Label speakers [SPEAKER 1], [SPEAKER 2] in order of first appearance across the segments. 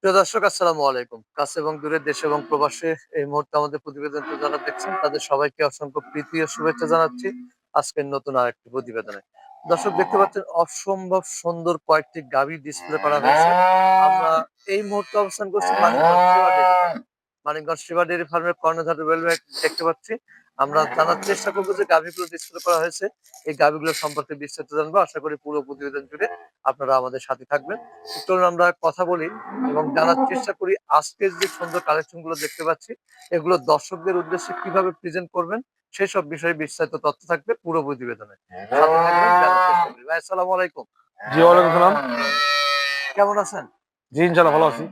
[SPEAKER 1] প্রিয় দর্শক আসসালামু আলাইকুম। কাছে এবং দূরের দেশ এবং প্রবাসে এই মুহূর্তে আমাদের প্রতিবেদন যারা দেখছেন তাদের সবাইকে অসংখ্য প্রীতি ও শুভেচ্ছা জানাচ্ছি আজকের নতুন আরেকটি প্রতিবেদনে। দর্শক দেখতে পাচ্ছেন অসম্ভব সুন্দর কয়েকটি গাভি ডিসপ্লে করা হয়েছে। আমরা এই মুহূর্তে অবস্থান করছি মানিকগঞ্জ সেবা ডেইরি ফার্ম। ডেয়ারি ফার্মের কর্ণধার রেলওয়ে দেখতে পাচ্ছি। আমরা জানার চেষ্টা করব যে গাভিগুলো ডিসপ্লে করা হয়েছে। এই গাভিগুলো সম্পর্কে বিস্তারিত জানব। আশা করি পুরো প্রতিবেদন জুড়ে আপনারা আমাদের সাথে থাকবেন। চলুন আমরা কথা বলি এবং জানার চেষ্টা করি আজকের যে সুন্দর কালেকশনগুলো দেখতে পাচ্ছি এগুলো দর্শকদের উদ্দেশ্যে কীভাবে প্রেজেন্ট করবেন সেসব বিষয়ে বিস্তারিত তথ্য থাকবে পুরো প্রতিবেদনে। ভাই আসসালামু আলাইকুম।
[SPEAKER 2] জি ওয়ালাইকুম সালাম।
[SPEAKER 1] কেমন আছেন?
[SPEAKER 2] জি ইনশাল্লাহ ভালো আছি।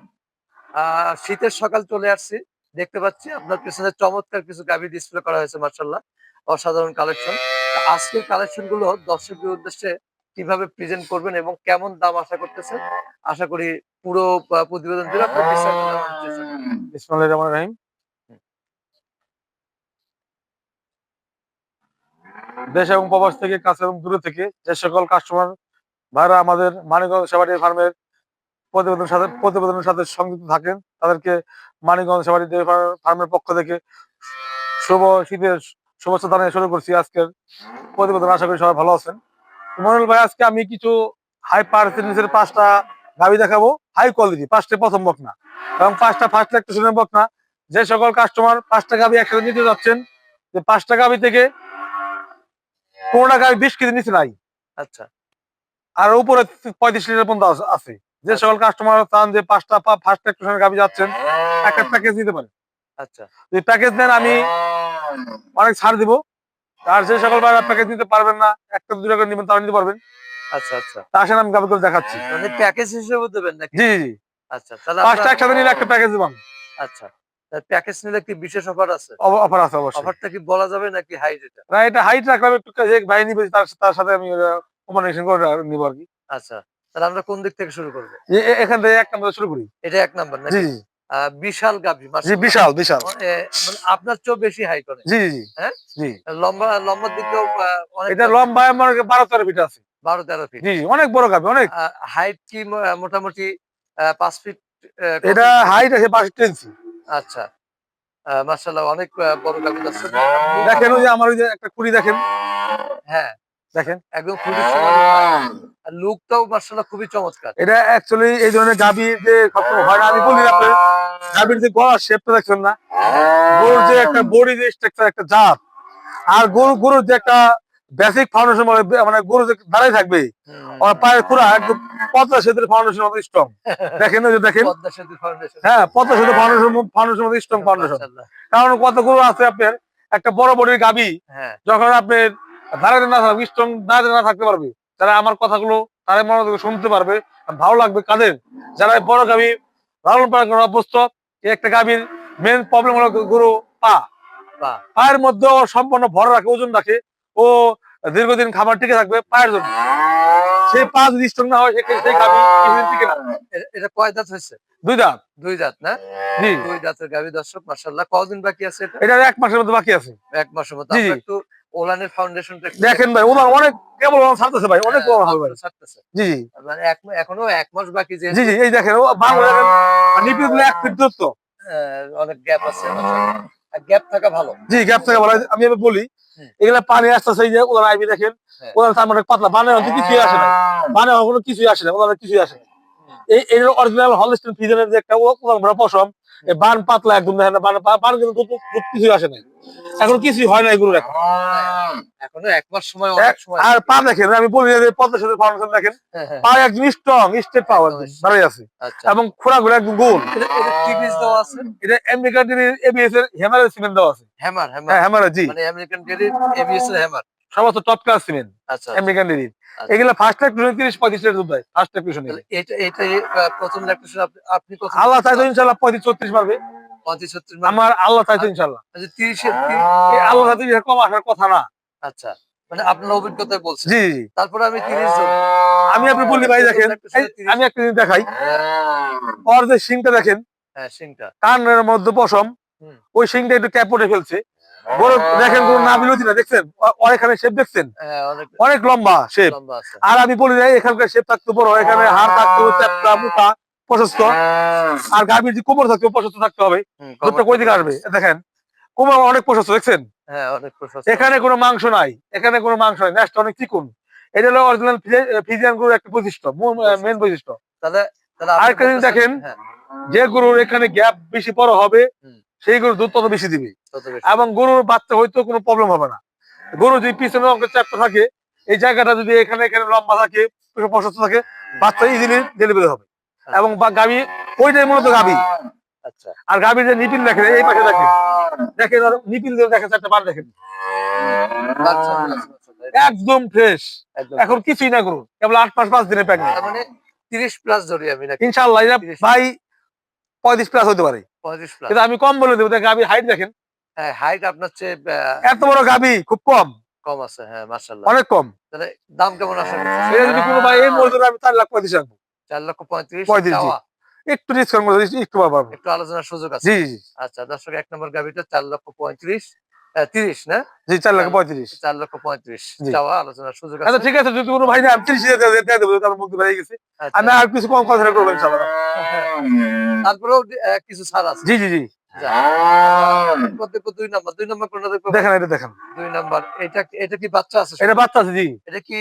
[SPEAKER 1] আহ শীতের সকাল চলে আসছি। দেখতে পাচ্ছি। আপনার পেছনে চমৎকার কিছু গাভি ডিসপ্লে করা হয়েছে মার্শাল্লাহ অসাধারণ কালেকশন আজকের কালেকশনগুলো দর্শকদের উদ্দেশ্যে কীভাবে প্রেজেন্ট করবেন এবং কেমন দাম আশা করতেছেন? আশা করি পুরো প্রতিবেদন জুড়ে আপনি বিস্তারিত জানার চেষ্টা করবেন।
[SPEAKER 2] ইসমাইল রহমান রাহিম। দেশ এবং প্রবাস থেকে, কাছে এবং দূরে থেকে যে সকল কাস্টমার ভাইরা আমাদের মানিকগঞ্জ সেবাটি ফার্মের প্রতিবেদনের সাথে প্রতিবেদনের সাথে সংযুক্ত থাকেন। তাদেরকে মানিকগঞ্জ সেবাটি ফার্মের পক্ষ থেকে শুভ শীতের শুভেচ্ছা জানিয়ে শুরু করছি আজকের প্রতিবেদন। আশা করি সবাই ভালো আছেন। মনুল ভাই আজকে আমি কিছু হাই পার্সেন্টেজের পাঁচটা গাড়ি দেখাবো। হাই কোয়ালিটি পাঁচটা প্রথম বক না। এবং পাঁচটা ফার্স্ট ইলেকট্রিশনের বকনা যে সকল কাস্টমার পাঁচটা গাবি একসাথে নিতে যাচ্ছেন যে পাঁচটা গাবি থেকে কোনটা গাবি বিশ কেজি নিচে নাই।
[SPEAKER 1] আচ্ছা।
[SPEAKER 2] আর উপরে পঁয়ত্রিশ লিটার পর্যন্ত আছে। যে সকল কাস্টমার চান যে পাঁচটা ফার্স্ট ইলেকট্রিশনের গাবি যাচ্ছেন একটা প্যাকেজ নিতে পারেন
[SPEAKER 1] আচ্ছা।
[SPEAKER 2] যদি প্যাকেজ নেন আমি অনেক ছাড় দিব। আর যে সকল প্যাকেজ নিতে পারবেন না একটা দুটো করে নেবেন তারা নিতে পারবেন।
[SPEAKER 1] আচ্ছা আচ্ছা।
[SPEAKER 2] তা আসেন আমি দেখাচ্ছি।
[SPEAKER 1] মানে প্যাকেজ হিসেবে দেবেন নাকি?
[SPEAKER 2] জি জি। জি
[SPEAKER 1] আচ্ছা তাহলে
[SPEAKER 2] পাঁচটা একসাথে নিলে একটা প্যাকেজ
[SPEAKER 1] আচ্ছা প্যাকেজ নিলে কি বিশেষ অফার আছে?
[SPEAKER 2] অফার আছে অবশ্যই।
[SPEAKER 1] অফারটা কি বলা যাবে নাকি হাই রেটে
[SPEAKER 2] না এটা হাইট রাখলাম একটু যে ভাই নিবে তার তার সাথে আমি কম্বিনেশন করে নিব আর কি।
[SPEAKER 1] আচ্ছা। তাহলে আমরা কোন দিক থেকে শুরু করব?
[SPEAKER 2] এখান থেকে এক নাম্বার শুরু করি।
[SPEAKER 1] এটা এক নাম্বার
[SPEAKER 2] জি
[SPEAKER 1] বিশাল গাভি
[SPEAKER 2] জি বিশাল বিশাল।
[SPEAKER 1] মানে আপনার চেয়েও বেশি হাইট অনেক
[SPEAKER 2] জি জি
[SPEAKER 1] হ্যাঁ?
[SPEAKER 2] জি।
[SPEAKER 1] লম্বা লম্বার দিকেও অনেক
[SPEAKER 2] এটা লম্বা আমার বারো তেরো ফিট আছে।
[SPEAKER 1] বারো তেরো ফিট
[SPEAKER 2] জি অনেক বড় গাবি অনেক।
[SPEAKER 1] হাইট কি মোটামুটি আহ, পাঁচ ফিট
[SPEAKER 2] এটা হাইট আছে বাষট্টি ইঞ্চি
[SPEAKER 1] আচ্ছা। মার্শাল্লাহ অনেক বড় গাভি আছে।
[SPEAKER 2] দেখেন ওই যে আমার ওই যে একটা কুড়ি দেখেন।
[SPEAKER 1] হ্যাঁ।
[SPEAKER 2] দেখেন
[SPEAKER 1] একদম খুবই আর লুকটাও মার্শাল্লাহ খুবই চমৎকার।
[SPEAKER 2] এটা অ্যাকচুয়ালি এই ধরনের গাবি যে সবসময় হয় না আমি বলি আপনার গাবির যে গলার শেপটা দেখছেন না গরুর যে একটা বডি যে স্ট্রাকচার একটা জাত আর গরু গরুর যে একটা বেসিক ফাউন্ডেশন মানে গরু যে দাঁড়াই থাকবে আর পায়ের পুরা একদম পদ্মা সেতুর ফাউন্ডেশন মতো স্ট্রং দেখেন ওই যে দেখেন? হ্যাঁ পদ্মা সেতু ফাউন্ডেশন ফাউন্ডেশন মতো স্ট্রং ফাউন্ডেশন কারণ কত গরু আছে আপনার একটা বড় বডির গাবি
[SPEAKER 1] হ্যাঁ।
[SPEAKER 2] যখন আপনার না থাকবে স্ট্রং না থাকতে পারবে। তারা আমার কথাগুলো তারা মনোযোগ শুনতে পারবে আর ভালো লাগবে কাদের? যারা বড় গাবি লালন পালন করার অভ্যস্ত একটা গাবির মেন প্রবলেম হলো গরু পা। পায়ের মধ্যে ও সম্পূর্ণ ভর রাখে ওজন রাখে। ও দীর্ঘদিন খাবার টিকে থাকবে পায়ের জন্য। সেই পা যদি স্ট্রং না হয় সেই কিছুদিন টিকে না।
[SPEAKER 1] এটা কয় দাঁত হয়েছে?
[SPEAKER 2] দুই দাঁত।
[SPEAKER 1] দুই দাঁত না?
[SPEAKER 2] জি।
[SPEAKER 1] দুই দাঁতের গাভী দর্শক মার্শাল্লাহ কদিন বাকি আছে এটা?
[SPEAKER 2] এক মাসের মধ্যে বাকি আছে।
[SPEAKER 1] এক মাসের
[SPEAKER 2] জি।
[SPEAKER 1] একটু ওলানের ফাউন্ডেশনটা একটু
[SPEAKER 2] দেখেন ভাই ওনার অনেক কেবল ওনার ছাড়তেছে ভাই অনেক
[SPEAKER 1] হ্যাঁ,
[SPEAKER 2] হবে ভাই।
[SPEAKER 1] ছাড়তেছে।
[SPEAKER 2] জি জি।
[SPEAKER 1] মানে এখনও এক মাস বাকি যে
[SPEAKER 2] জি জি এই দেখেন ও বাংলা দেখেন আর নিপি গুলো এক ফিট দূরত্ব।
[SPEAKER 1] অনেক গ্যাপ আছে গ্যাপ থাকা ভালো।
[SPEAKER 2] জি গ্যাপ থেকে বলা আমি এবার বলি। এগুলা পানি আসতেছে এই যে ওনার আইবি দেখেন
[SPEAKER 1] হ্যাঁ।
[SPEAKER 2] ওনার তার মানে পাতলা বানে হয়তো কিছুই আসে না। বানে কোনো কিছুই আসে না ওনার কিছুই আসে না। এই এই অরিজিনাল হলস্টেন ফিজনের যে একটা বড় পশম বান পাতলা একদম দেখেন বান বান কিন্তু কিছুই আসে না এখন কিছুই হয় না এগুলো এখন।
[SPEAKER 1] এখনও এক মাস সময় অনেক
[SPEAKER 2] এক-
[SPEAKER 1] সময়
[SPEAKER 2] আর পা দেখেন আমি বলি পদ্মা ফাউন্ডেশন দেখেন
[SPEAKER 1] হ্যাঁ, হ্যাঁ,
[SPEAKER 2] পা একদম স্ট্রং স্টেট পাওয়ার দাঁড়িয়ে আছে।
[SPEAKER 1] আচ্ছা।
[SPEAKER 2] এবং খোড়া গুলো। একদম গোল
[SPEAKER 1] দেওয়া আছে?
[SPEAKER 2] এটা আমেরিকান এবিএস এর হ্যামারের সিমেন্ট দেওয়া আছে।
[SPEAKER 1] হ্যামার হ্যামার
[SPEAKER 2] হ্যাঁ জি।
[SPEAKER 1] মানে আমেরিকান ডেরির এবিএস এর হ্যামার
[SPEAKER 2] সমস্ত টপ ক্লাস সিমেন্ট
[SPEAKER 1] আচ্ছা
[SPEAKER 2] আমেরিকান ডেরির
[SPEAKER 1] আচ্ছা।
[SPEAKER 2] এগুলো ফার্স্ট লেকটুশন তিরিশ পঁয়ত্রিশ লিটার দুধ দেয় ফার্স্ট লেকটুশন
[SPEAKER 1] তাহলে এটা আহ, প্রথম ল্যাকটেশন আপনি কত
[SPEAKER 2] আল্লাহ চাইতো ইনশাল্লাহ পঁয়ত্রিশ চৌত্রিশ পারবে
[SPEAKER 1] পঁয়ত্রিশ ছত্রিশ
[SPEAKER 2] আমার আল্লাহ চাইতো ইনশাল্লাহ
[SPEAKER 1] মানে তিরিশে
[SPEAKER 2] এই আল্লাহ চাইতো কম আসার কথা না।
[SPEAKER 1] আচ্ছা মানে আপনার অভিজ্ঞতায় বলছেন।
[SPEAKER 2] জি
[SPEAKER 1] তারপরে আমি তিরিশ জন।
[SPEAKER 2] আমি আপনি বললি ভাই দেখেন আমি একটা জিনিস দেখাই। ওর যে সিংটা দেখেন
[SPEAKER 1] হ্যাঁ সিংটা।
[SPEAKER 2] কানের মধ্যে পশম। ওই সিংটা একটু ক্যাপ উঠে ফেলছে। বড় দেখেন কোনো না বিরোধী না দেখছেন? এখানে শেপ দেখছেন?
[SPEAKER 1] হ্যাঁ অনেক
[SPEAKER 2] লম্বা শেপ আর আমি বলি যে এখানকার শেপ থাকতে বড় এখানে হাড় থাকতে চ্যাপটা মোটা প্রশস্ত। আর গাভীর যে কোমর থাকবে প্রশস্ত থাকতে হবে। দুধটা কই দিকে আসবে? দেখেন কোমর অনেক প্রশস্ত দেখছেন?
[SPEAKER 1] হ্যাঁ
[SPEAKER 2] এখানে কোনো মাংস নাই এখানে কোনো মাংস নাই নেক্সট অনেক চিকুন। এটা হলো অরিজিনাল ফিজিয়ান গরুর একটা বৈশিষ্ট্য মেন বৈশিষ্ট্য। আরেকটা জিনিস দেখেন।
[SPEAKER 1] হ্যাঁ।
[SPEAKER 2] যে গরুর এখানে গ্যাপ বেশি বড় হবে। সেই গরুর দুধ তত বেশি দিবে। এবং গরুর বাচ্চা হইতেও কোনো প্রবলেম হবে না। গরু যদি পিছনে অঙ্কের চাপটা থাকে এই জায়গাটা যদি এখানে এখানে লম্বা থাকে প্রশস্ত থাকে বাচ্চা ইজিলি ডেলিভারি হবে। এবং বা গাভী ওইটাই মূলত গাবি।
[SPEAKER 1] আচ্ছা।
[SPEAKER 2] আর গাভীর যে নিপিল দেখেন এই পাশে দেখেন। দেখেন আর নিপিল দিয়ে দেখেন চারটা বার দেখেন।
[SPEAKER 1] মাশাআল্লাহ।
[SPEAKER 2] একদম ফ্রেশ
[SPEAKER 1] একদম।
[SPEAKER 2] এখন কিছুই না করুন কেবল আট পাঁচ পাঁচ দিনে
[SPEAKER 1] তার মানে তিরিশ প্লাস ধরি আমি
[SPEAKER 2] ইনশাল্লাহ ভাই পঁয়ত্রিশ প্লাস হতে পারে। কিন্তু আমি কম বলে দেবো। গাভীর হাইট দেখেন।
[SPEAKER 1] হ্যাঁ হাইট আপনার চেয়ে
[SPEAKER 2] এত বড় গাভী খুব কম।
[SPEAKER 1] কম আছে হ্যাঁ মার্শাল্লাহ
[SPEAKER 2] অনেক কম।
[SPEAKER 1] তাহলে দাম কেমন আসে
[SPEAKER 2] এটা যদি কোনো ভাই এই মজুরি আমি চার লাখ পঁয়ত্রিশ রাখব
[SPEAKER 1] চার লক্ষ পঁয়ত্রিশ
[SPEAKER 2] পঁয়ত্রিশ, একটু ডিসকাউন্ট করে একটু
[SPEAKER 1] একটু আলোচনার সুযোগ আছে।
[SPEAKER 2] জি জি।
[SPEAKER 1] আচ্ছা দর্শক এক নম্বর গাভীটা চার লক্ষ পঁয়ত্রিশ। তিরিশ না?
[SPEAKER 2] জি চার লাখ পঁয়ত্রিশ।
[SPEAKER 1] চার লক্ষ পঁয়ত্রিশ।
[SPEAKER 2] যাওয়া
[SPEAKER 1] আলোচনা আলোচনার সুযোগ
[SPEAKER 2] আচ্ছা ঠিক আছে যদি কোনো ভাই না আমি তিরিশ দিয়ে দিয়ে- দিয়ে দেবো তার মুক্তি হয়ে গেছে। আমি আর কিছু কম কথা
[SPEAKER 1] তারপরেও কিছু ছাড় আছে?
[SPEAKER 2] জি জি জি।
[SPEAKER 1] দুই নম্বর দুই নম্বর কোনটা দেখব?
[SPEAKER 2] দেখেন এটা দেখেন।
[SPEAKER 1] দুই নম্বর। এটা এটা কি বাচ্চা আছে?
[SPEAKER 2] এটা বাচ্চা আছে জি।
[SPEAKER 1] এটা কি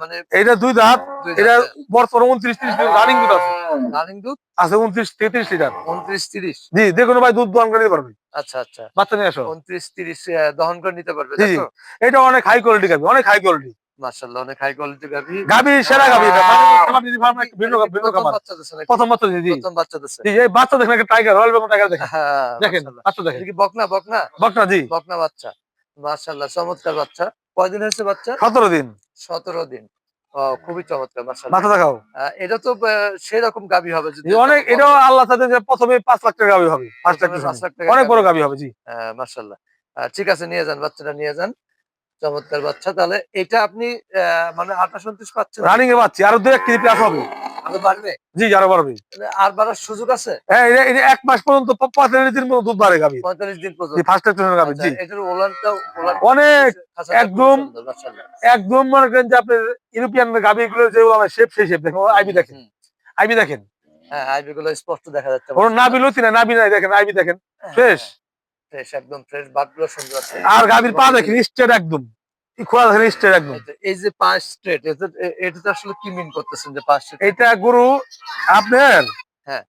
[SPEAKER 1] মানে
[SPEAKER 2] এটা দুই দাঁত। এটা? বর্তমানে উনত্রিশ ত্রিশ রানিং দুধ আছে।
[SPEAKER 1] রানিং দুধ?
[SPEAKER 2] আছে উনত্রিশ তেত্রিশ লিটার।
[SPEAKER 1] উনত্রিশ তিরিশ?
[SPEAKER 2] জি যে কোনো ভাই দুধ দোয়ান করে নিতে পারবে।
[SPEAKER 1] আচ্ছা আচ্ছা।
[SPEAKER 2] বাচ্চা নিয়ে আসো।
[SPEAKER 1] উনত্রিশ তিরিশ দহন করে নিতে পারবে
[SPEAKER 2] জি। এটা অনেক হাই কোয়ালিটি গাবি অনেক হাই কোয়ালিটি
[SPEAKER 1] মার্শাল্লাহ অনেক হাই কোয়ালিটি গাভি।
[SPEAKER 2] গাবি সেরা গাবি এটা আমার দিদি ফার্ম ভিন্ন ভিন্ন
[SPEAKER 1] প্রথম বাচ্চা
[SPEAKER 2] প্রথম বাচ্চা জি জি।
[SPEAKER 1] প্রথম বাচ্চা দিছে
[SPEAKER 2] এই বাচ্চা দেখেন একটা টাইগার রয়্যাল বেঙ্গল টাইগার দেখেন। দেখেন বাচ্চা দেখেন।
[SPEAKER 1] কি বকনা বকনা?
[SPEAKER 2] বকনা জি।
[SPEAKER 1] বকনা বাচ্চা। মার্শাল্লাহ চমৎকার বাচ্চা। কয়দিন হয়েছে বাচ্চা?
[SPEAKER 2] সতেরো দিন।
[SPEAKER 1] সতেরো দিন। ও খুবই চমৎকার
[SPEAKER 2] মাথা দেখাও।
[SPEAKER 1] এটা তো সেরকম গাভি হবে যদি
[SPEAKER 2] অনেক এটাও আল্লাহ প্রথমে পাঁচ লাখ টাকা গাবি হবে। পাঁচ লাখ টাকা অনেক বড়। গাবি হবে জি।
[SPEAKER 1] হ্যাঁ মার্শাল্লাহ ঠিক আছে নিয়ে যান বাচ্চাটা নিয়ে যান। চমৎকার বাচ্চা। তাহলে এটা আপনি মানে আঠাশ উনত্রিশ পাচ্ছেন?
[SPEAKER 2] রানিং এ পাচ্ছি আরও দু এক কেজি প্লাস হবে
[SPEAKER 1] আরও বাড়বে?
[SPEAKER 2] জি আরও বাড়বে।
[SPEAKER 1] আর বাড়ার সুযোগ আছে?
[SPEAKER 2] হ্যাঁ এটা এক মাস পর্যন্ত পঁয়তাল্লিশ দিন পর্যন্ত দুধ বাড়ে গাবি
[SPEAKER 1] পঁয়তাল্লিশ দিন
[SPEAKER 2] জি
[SPEAKER 1] পর্যন্ত
[SPEAKER 2] ফার্স্ট টেকশনের গাবি জি
[SPEAKER 1] আচ্ছা, এটার
[SPEAKER 2] অনেক, একদম একদম মনে করেন যে আপনার ইউরোপিয়ান গাবি গুলো যে শেপ সেই শেপ দেখেন আইবি দেখেন।
[SPEAKER 1] হুম,
[SPEAKER 2] আইবি দেখেন।
[SPEAKER 1] হ্যাঁ আইবি গুলো স্পষ্ট দেখা যাচ্ছে।
[SPEAKER 2] ওর নাবি লতি না নাবি নাই দেখেন আইবি দেখেন। ফ্রেশ
[SPEAKER 1] ফ্রেশ একদম ফ্রেশ সুন্দর আছে।
[SPEAKER 2] আর গাবির পা দেখেন স্ট্রেট একদম। এই দেখেন স্ট্রেট একদম।
[SPEAKER 1] এই যে- এই স্ট্রেট এটা তো আসলে কি মিন করতেছেন যে পাঁচ স্ট্রেট
[SPEAKER 2] এটা গরু আপনার
[SPEAKER 1] হ্যাঁ।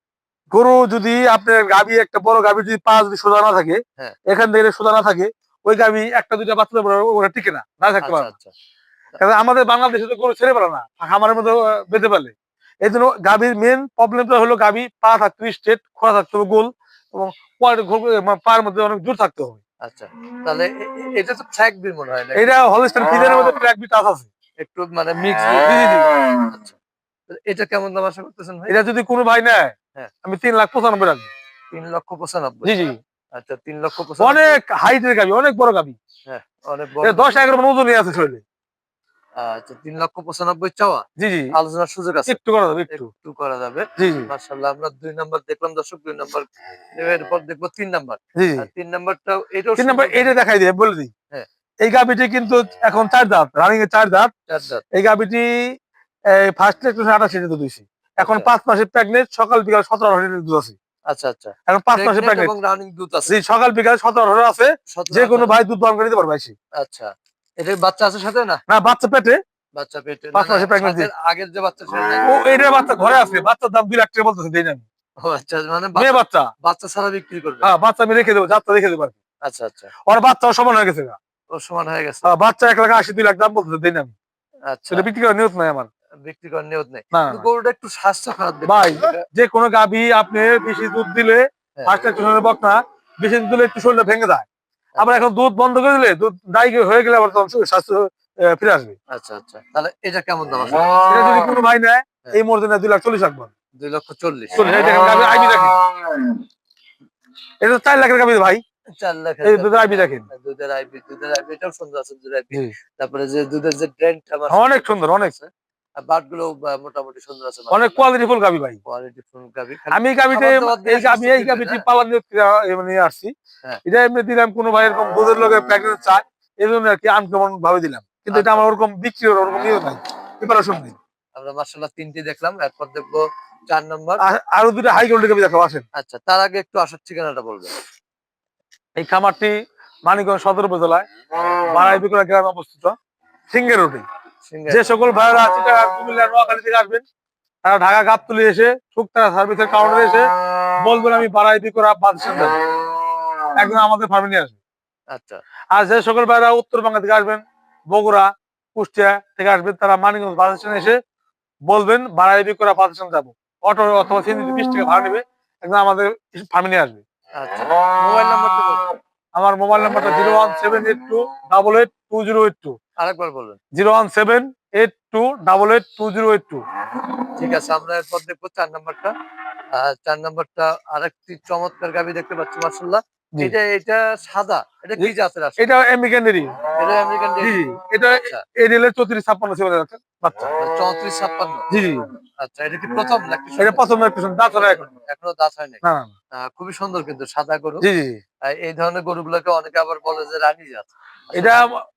[SPEAKER 2] গরু যদি আপনার গাবি একটা বড় গাবি যদি পা যদি সোজা না থাকে
[SPEAKER 1] হ্যাঁ।
[SPEAKER 2] এখান থেকে সোজা না থাকে ওই গাবি একটা দুইটা বাচ্চা ওরা টিকে না না থাকতে পারে
[SPEAKER 1] আচ্ছা আচ্ছা।
[SPEAKER 2] কারণ আমাদের বাংলাদেশে তো গরু ছেড়ে পারে না খামারের মধ্যে বেঁধে পারলে এই জন্য গাভীর মেন প্রবলেমটা হলো গাভী পা থাকতো স্ট্রেট খোলা থাকতে গোল। এবং পায়ের মধ্যে অনেক দূর থাকতে হবে।
[SPEAKER 1] আচ্ছা তাহলে এটা তো ট্র্যাক বিল মনে হয় না
[SPEAKER 2] এটা হলিস্টার ফিজারের মধ্যে ট্র্যাক বি টাচ আছে।
[SPEAKER 1] একটু মানে মিক্স
[SPEAKER 2] জি।
[SPEAKER 1] আচ্ছা এটা কেমন দাম আশা করতেছেন ভাই?
[SPEAKER 2] এটা যদি কোনো ভাই নেয়
[SPEAKER 1] হ্যাঁ।
[SPEAKER 2] আমি তিন লাখ পঁচানব্বই রাখব।
[SPEAKER 1] তিন লক্ষ পঁচানব্বই।
[SPEAKER 2] জি জি।
[SPEAKER 1] আচ্ছা তিন লক্ষ পঁচানব্বই।
[SPEAKER 2] অনেক হাইটের গাবি অনেক বড় গাবি
[SPEAKER 1] হ্যাঁ অনেক বড়।
[SPEAKER 2] দশ এগারো মন ওজনই আছে শরীরে।
[SPEAKER 1] আচ্ছা তিন লক্ষ পঁচানব্বই চাওয়া
[SPEAKER 2] জি জি।
[SPEAKER 1] আলোচনার সুযোগ আছে।
[SPEAKER 2] একটু করা যাবে একটু।
[SPEAKER 1] করা যাবে।
[SPEAKER 2] জি জি।
[SPEAKER 1] মার্শাল্লাহ আমরা দুই নাম্বার দেখলাম দর্শক দুই নাম্বার এরপর দেখব তিন নাম্বার।
[SPEAKER 2] জি
[SPEAKER 1] তিন নাম্বারটাও এটাও
[SPEAKER 2] তিন নম্বর এটা দেখাই দিয়ে বলে দিই।
[SPEAKER 1] হ্যাঁ।
[SPEAKER 2] এই গাবিটি কিন্তু এখন চার দাঁত রানিং এর চার দাঁত।
[SPEAKER 1] চার দাঁত।
[SPEAKER 2] এই গাবিটি ফার্স্ট লেকচার আঠাশ লিটার দুধ হয়েছে এখন
[SPEAKER 1] আচ্ছা।
[SPEAKER 2] পাঁচ মাসের প্রেগনেন্ট সকাল বিকাল সতেরো লিটার দুধ আছে।
[SPEAKER 1] আচ্ছা আচ্ছা।
[SPEAKER 2] এখন পাঁচ মাসের প্রেগনেন্ট
[SPEAKER 1] রানিং দুধ আছে।
[SPEAKER 2] সকাল বিকাল সতেরো আছে। যে কোনো ভাই দুধ পান করে দিতে পারবে।
[SPEAKER 1] আচ্ছা। এটা বাচ্চা আছে সাথে না?
[SPEAKER 2] না বাচ্চা পেটে।
[SPEAKER 1] বাচ্চা পেটে।
[SPEAKER 2] পাঁচ
[SPEAKER 1] না, না। সাথে আগের যে বাচ্চা ছিল
[SPEAKER 2] ও এইটার বাচ্চা ঘরে আছে। বাচ্চার দাম লাখ টাকা বলতেছে দিই না
[SPEAKER 1] ও আচ্ছা মানে
[SPEAKER 2] মেয়ে
[SPEAKER 1] বাচ্চা-
[SPEAKER 2] বাচ্চা।
[SPEAKER 1] ছাড়া বিক্রি করবে?
[SPEAKER 2] হ্যাঁ বাচ্চা আমি রেখে দেবো যাত্রা রেখে দেবো
[SPEAKER 1] আচ্ছা আচ্ছা।
[SPEAKER 2] ওর বাচ্চাও সমান হয়ে গেছে
[SPEAKER 1] সমান হয়ে গেছে।
[SPEAKER 2] হ্যাঁ, বাচ্চা এক লাখ আশি দুই লাখ দাম বলতেছে দিই না আমি।
[SPEAKER 1] আচ্ছা।
[SPEAKER 2] বিক্রি করার নিয়ত নাই আমার।
[SPEAKER 1] বিক্রি করার নিয়ত নেই।
[SPEAKER 2] না
[SPEAKER 1] গরুটা একটু স্বাস্থ্য খারাপ
[SPEAKER 2] ভাই। যে কোনো গাভী আপনি বেশি দুধ দিলে
[SPEAKER 1] হ্যাঁ।
[SPEAKER 2] লেকচার বকনা বেশি দুধ দিলে একটু শরীরটা ভেঙে যায়। আবার এখন দুধ বন্ধ করে দিলে দুধ দায়ী হয়ে গেলে আবার তখন স্বাস্থ্য আহ, ফিরে আসবে।
[SPEAKER 1] আচ্ছা আচ্ছা। তাহলে এটা কেমন দাম আছে?
[SPEAKER 2] এটা যদি কোনো ভাই নেয়
[SPEAKER 1] হ্যাঁ।
[SPEAKER 2] এই মুহূর্তে দুই লাখ চল্লিশ রাখবেন
[SPEAKER 1] দুই লক্ষ চল্লিশ।
[SPEAKER 2] আইবি এটা চার লাখের গাভী ভাই।
[SPEAKER 1] চার লাখ
[SPEAKER 2] দুধের আইবি দেখেন।
[SPEAKER 1] দুধের আইবি দুধের আইবি এটাও সুন্দর আছে দুধের আইবি তারপরে যে দুধের যে ড্রেনটা
[SPEAKER 2] অনেক সুন্দর অনেক।
[SPEAKER 1] মোটামুটি সুন্দর আছে
[SPEAKER 2] অনেক কোয়ালিটিফুল ভাই।
[SPEAKER 1] কোয়ালিটি ফুল গাবি
[SPEAKER 2] আমি এই গাভীটি নিয়ে আসছি।
[SPEAKER 1] হ্যাঁ।
[SPEAKER 2] এটা এমনি দিলাম কোনো ভাই এরকম দুধের লোকের প্রেগনেন্ট চায় এই জন্য আর কি আনকমন ভাবে দিলাম। কিন্তু এটা
[SPEAKER 1] আচ্ছা।
[SPEAKER 2] আমার ওরকম বিক্রি ওরকম নিয়ত নাই প্রিপারেশন নেই।
[SPEAKER 1] আমরা মার্শাল্লাহ তিনটি দেখলাম এরপর দেখব চার নম্বর।
[SPEAKER 2] আর- দুটো হাই কোয়ালিটি গাবি দেখাবো আসেন।
[SPEAKER 1] আচ্ছা তার আগে একটু আসার ঠিকানাটা বলবেন।
[SPEAKER 2] এই খামারটি মানিকগঞ্জ সদর উপজেলায় বাড়াই বিকলা গ্রামে অবস্থিত সিঙ্গের রোডে যে সকল ভাইরা চিটাগাং কুমিল্লা নোয়াখালী থেকে আসবেন তারা ঢাকা গাবতলি এসে শুক্তারা সার্ভিসের কাউন্টারে এসে বলবেন আমি বাড়াই বিকরা বাদ সেন্টার একদম আমাদের ফার্মে নিয়ে আসবেন
[SPEAKER 1] আচ্ছা।
[SPEAKER 2] আর যে সকল ভাইরা উত্তরবঙ্গ থেকে আসবেন বগুড়া কুষ্টিয়া থেকে আসবেন তারা মানিকগঞ্জ বাস স্টেশনে এসে বলবেন বাড়াই বিকরা বাস স্টেশন যাব অটো অথবা সিএনজি বিশ টাকা ভাড়া নেবে একদম আমাদের ফার্মে নিয়ে আসবে।
[SPEAKER 1] আচ্ছা। মোবাইল নাম্বারটা বলবেন
[SPEAKER 2] আমার মোবাইল নাম্বারটা zero one seven eight two double eight two zero eight two.
[SPEAKER 1] আরেকবার বলবেন।
[SPEAKER 2] Zero one seven eight two double eight two. Zero eight two
[SPEAKER 1] ঠিক আছে আমরা এরপর দেখব চার নাম্বারটা। চার নাম্বারটা আরেকটি চমৎকার গাবি দেখতে পাচ্ছি মার্শাল্লাহ এটা এটা সাদা এটা কি জাতের আসলে?
[SPEAKER 2] এটা আমেরিকানেরই
[SPEAKER 1] এটা আমেরিকান
[SPEAKER 2] জি এটা
[SPEAKER 1] আচ্ছা।
[SPEAKER 2] এই রেলের চৌত্রিশ ছাপ্পান্ন ছিল বাচ্চা।
[SPEAKER 1] চৌত্রিশ ছাপ্পান্ন।
[SPEAKER 2] জি জি।
[SPEAKER 1] আচ্ছা এটা কি প্রথম নাকি
[SPEAKER 2] এটা প্রথম একটা দাঁত হয় এখন।
[SPEAKER 1] এখনও দাঁত হয়নি
[SPEAKER 2] না।
[SPEAKER 1] আহ, খুবই সুন্দর কিন্তু সাদা গরু।
[SPEAKER 2] জি
[SPEAKER 1] এই ধরনের গরুগুলোকে অনেকে আবার বলে যে রানী জাত।
[SPEAKER 2] এটা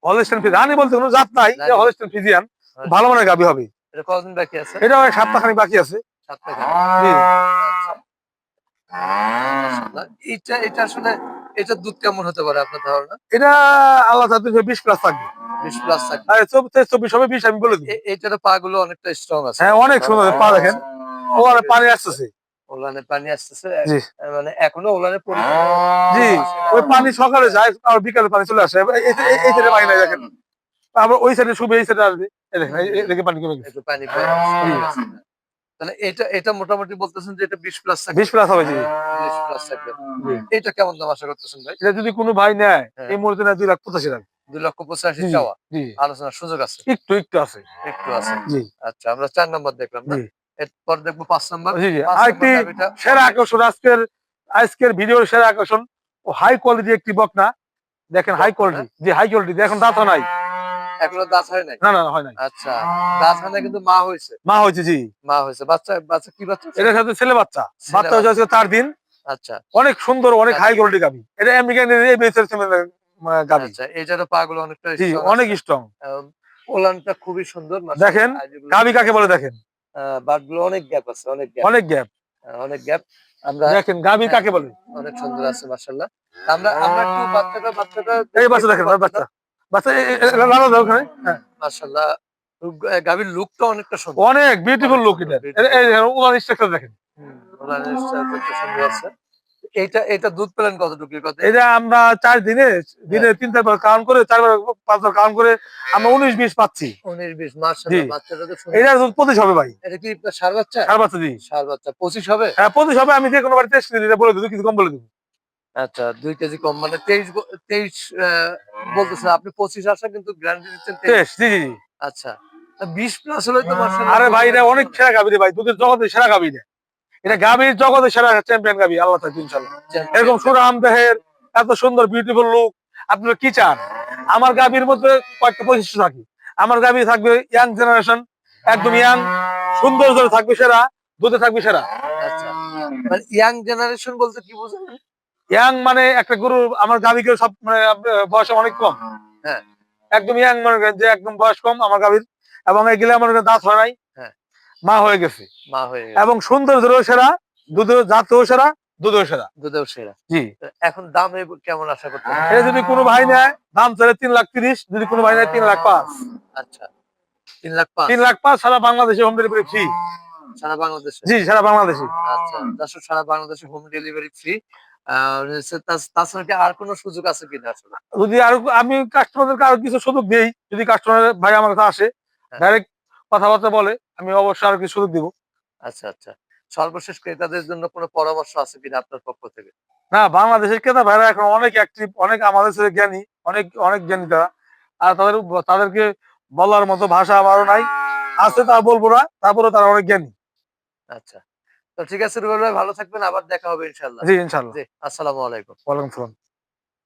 [SPEAKER 2] হলস্টেন ফিজ রানি বলতে কোনো জাত নাই এটা হলস্টেন ফিজিয়ান। ভালো মানের গাবি হবে।
[SPEAKER 1] এটা কতদিন বাকি আছে?
[SPEAKER 2] এটা ওই সপ্তাহখানি বাকি আছে।
[SPEAKER 1] সাতটা
[SPEAKER 2] জি।
[SPEAKER 1] এটা এটা আসলে এটা দুধ কেমন হতে পারে আপনার ধারণা?
[SPEAKER 2] এটা আল্লাহ বিশ প্লাস থাকবে।
[SPEAKER 1] বিশ প্লাস থাকে
[SPEAKER 2] আর চব্বিশ হবে বিশ আমি বলে দিই
[SPEAKER 1] এ- পা গুলো অনেকটা স্ট্রং আছে।
[SPEAKER 2] হ্যাঁ অনেক সুন্দর পা দেখেন। পানি আসতেছে।
[SPEAKER 1] ওলানে পানি আসতেছে। মানে এখনও ওলানে
[SPEAKER 2] জি ওই পানি সকালে যায় আর বিকালে পানি চলে আসে। এই- সাইডে পানি নাই দেখেন। আবার ওই সাইডে শুবে এই সাইডে আসবে। দেখেন পানি কমে গেছে।
[SPEAKER 1] পানি তাহলে এটা এটা মোটামুটি বলতেছেন যে এটা বিশ প্লাস
[SPEAKER 2] বিশ প্লাস হবে জি।
[SPEAKER 1] বিশ প্লাস থাকবে। এটা কেমন দাম আশা করতেছেন ভাই?
[SPEAKER 2] এটা যদি কোনো ভাই নেয়
[SPEAKER 1] হ্যাঁ।
[SPEAKER 2] এই মুহূর্তে নেয় দুই লাখ পঁচাশি টাকা
[SPEAKER 1] দুই লক্ষ পঁচাশি। চাওয়া।
[SPEAKER 2] জি
[SPEAKER 1] আলোচনার সুযোগ আছে?
[SPEAKER 2] একটু একটু আছে।
[SPEAKER 1] একটু আছে।
[SPEAKER 2] জি।
[SPEAKER 1] আচ্ছা আমরা চার নম্বর দেখলাম না? এরপর দেখব পাঁচ নম্বর।
[SPEAKER 2] জি জি।
[SPEAKER 1] পাঁচ
[SPEAKER 2] আরেকটি সেরা আকর্ষণ আজকের আজকের ভিডিওর সেরা আকর্ষণ ও হাই কোয়ালিটি একটি বকনা। দেখেন হাই কোয়ালিটি জি হাই কোয়ালিটি এখন দাঁত নাই।
[SPEAKER 1] এখনও দাঁত হয় নাই?
[SPEAKER 2] না না হয় নাই।
[SPEAKER 1] আচ্ছা দাঁত হয় না কিন্তু মা হয়েছে?
[SPEAKER 2] মা হয়েছে জি।
[SPEAKER 1] মা হয়েছে। বাচ্চা বাচ্চা কি বাচ্চা
[SPEAKER 2] এটার সাথে ছেলে বাচ্চা। বাচ্চা হয়েছে চার দিন।
[SPEAKER 1] আচ্ছা।
[SPEAKER 2] অনেক সুন্দর অনেক হাই কোয়ালিটি গাবি এটা আমেরিকান এই বেসের গাবি
[SPEAKER 1] আচ্ছা এটারও পা গুলো অনেকটা
[SPEAKER 2] জি অনেক। স্ট্রং
[SPEAKER 1] ওলানটা খুবই সুন্দর
[SPEAKER 2] দেখেন, গাবি কাকে বলে দেখেন?
[SPEAKER 1] বাটগুলো অনেক গ্যাপ আছে অনেক গ্যাপ
[SPEAKER 2] অনেক গ্যাপ
[SPEAKER 1] অনেক গ্যাপ আমরা
[SPEAKER 2] দেখেন গাবি
[SPEAKER 1] হ্যাঁ।
[SPEAKER 2] কাকে বলে?
[SPEAKER 1] অনেক সুন্দর আছে মাশাআল্লাহ। আমরা আমরা একটু বাচ্চাটা বাচ্চাটা
[SPEAKER 2] এই বাচ্চা দেখেন বাচ্চা। বাচ্চা লালা দাও ওখানে। হ্যাঁ।
[SPEAKER 1] মাশাআল্লাহ। গাবির লুকটা অনেকটা সুন্দর।
[SPEAKER 2] অনেক বিউটিফুল লুক এটা। এই ওনার স্ট্রাকচার দেখেন।
[SPEAKER 1] হুম, ওলানের সুন্দর আছে। এইটা এটা দুধ পেলেন কতটুকু কত
[SPEAKER 2] এটা আমরা চার দিনে দিনে
[SPEAKER 1] হ্যাঁ।
[SPEAKER 2] তিন চারবার কাউন্ট করে চারবার পাঁচবার কাউন্ট করে আমরা উনিশ বিশ পাচ্ছি।
[SPEAKER 1] উনিশ বিশ
[SPEAKER 2] এটা দুধ পঁচিশ হবে ভাই।
[SPEAKER 1] এটা কি সার বাচ্চা?
[SPEAKER 2] সার বাচ্চা জি।
[SPEAKER 1] সার বাচ্চা পঁচিশ হবে?
[SPEAKER 2] হ্যাঁ পঁচিশ হবে আমি যে কোনো বাড়ি টেস্ট করে দিতে বলে দেবো কিছু কম বলে দেবো।
[SPEAKER 1] আচ্ছা দুই কেজি কম মানে তেইশ তেইশ বলতেছেন আপনি পঁচিশ আসা কিন্তু গ্যারান্টি দিচ্ছেন তেইশ।
[SPEAKER 2] জি জি জি।
[SPEAKER 1] আচ্ছা বিশ প্লাস হলে তো
[SPEAKER 2] আরে ভাই এটা অনেক সেরা ভাই দুধের জগতে সেরা এটা জগতে সেরা চ্যাম্পিয়ন আল্লাহ ইনশাল্লাহ
[SPEAKER 1] champion।
[SPEAKER 2] এরকম সুরাম দেহের এত সুন্দর বিউটিফুল লুক আপনারা কি চান? আমার গাবির মধ্যে কয়েকটা বৈশিষ্ট্য থাকে। আমার গাবি থাকবে ইয়াং জেনারেশন একদম ইয়াং সুন্দর থাকবে সেরা দুধে থাকবে সেরা।
[SPEAKER 1] আচ্ছা মানে ইয়াং জেনারেশন বলতে কি বোঝেন
[SPEAKER 2] ইয়াং মানে একটা গরু আমার গাবিকে সব মানে বয়স অনেক কম।
[SPEAKER 1] হ্যাঁ।
[SPEAKER 2] একদম ইয়াং মনে করেন যে একদম বয়স কম আমার গাভীর। এবং এগুলো মনে করেন দাঁত হয় নাই।
[SPEAKER 1] হ্যাঁ।
[SPEAKER 2] মা হয়ে গেছে।
[SPEAKER 1] মা হয়ে গেছে।
[SPEAKER 2] এবং সুন্দর ধরেও সেরা দুধেও জাতেও সেরা দুধেও সেরা।
[SPEAKER 1] দুধেও সেরা।
[SPEAKER 2] জি।
[SPEAKER 1] এখন দামে কেমন আশা করতে
[SPEAKER 2] এটা যদি কোনো ভাই নেয় দাম চলে তিন লাখ তিরিশ যদি কোনো ভাই নেয় তিন লাখ পাঁচ।
[SPEAKER 1] আচ্ছা। তিন লাখ পাঁচ?
[SPEAKER 2] তিন লাখ পাঁচ সারা বাংলাদেশে হোম ডেলিভারি ফ্রি
[SPEAKER 1] সারা বাংলাদেশে?
[SPEAKER 2] জি সারা বাংলাদেশে।
[SPEAKER 1] আচ্ছা। সারা বাংলাদেশে হোম ডেলিভারি ফ্রি তাছাড়া আর কোনো সুযোগ আছে কিনা আসলে
[SPEAKER 2] যদি আরও আমি কাস্টমারদেরকে আরও কিছু সুযোগ দিই যদি কাস্টমার ভাই আমার কাছে আসে
[SPEAKER 1] হ্যাঁ।
[SPEAKER 2] ডাইরেক্ট কথাবার্তা বলে আমি অবশ্যই আরও কিছু সুযোগ দিব।
[SPEAKER 1] আচ্ছা আচ্ছা। সর্বশেষ ক্রেতাদের জন্য কোনো পরামর্শ আছে কিনা আপনার পক্ষ থেকে?
[SPEAKER 2] না বাংলাদেশের ক্রেতা ভাইরা এখন অনেক অ্যাক্টিভ অনেক আমাদের সাথে জ্ঞানী অনেক অনেক জ্ঞানী তারা। আর তাদের তাদেরকে বলার মতো ভাষা আমারও নাই। আছে তা বলব না তারপরে তারা অনেক জ্ঞানী।
[SPEAKER 1] আচ্ছা। তো ঠিক আছে রুবেল ভাই ভালো থাকবেন আবার দেখা হবে ইনশাল্লাহ
[SPEAKER 2] জি ইনশাল্লাহ
[SPEAKER 1] জি আসসালামু আলাইকুম।
[SPEAKER 2] ওয়ালাইকুম সালাম।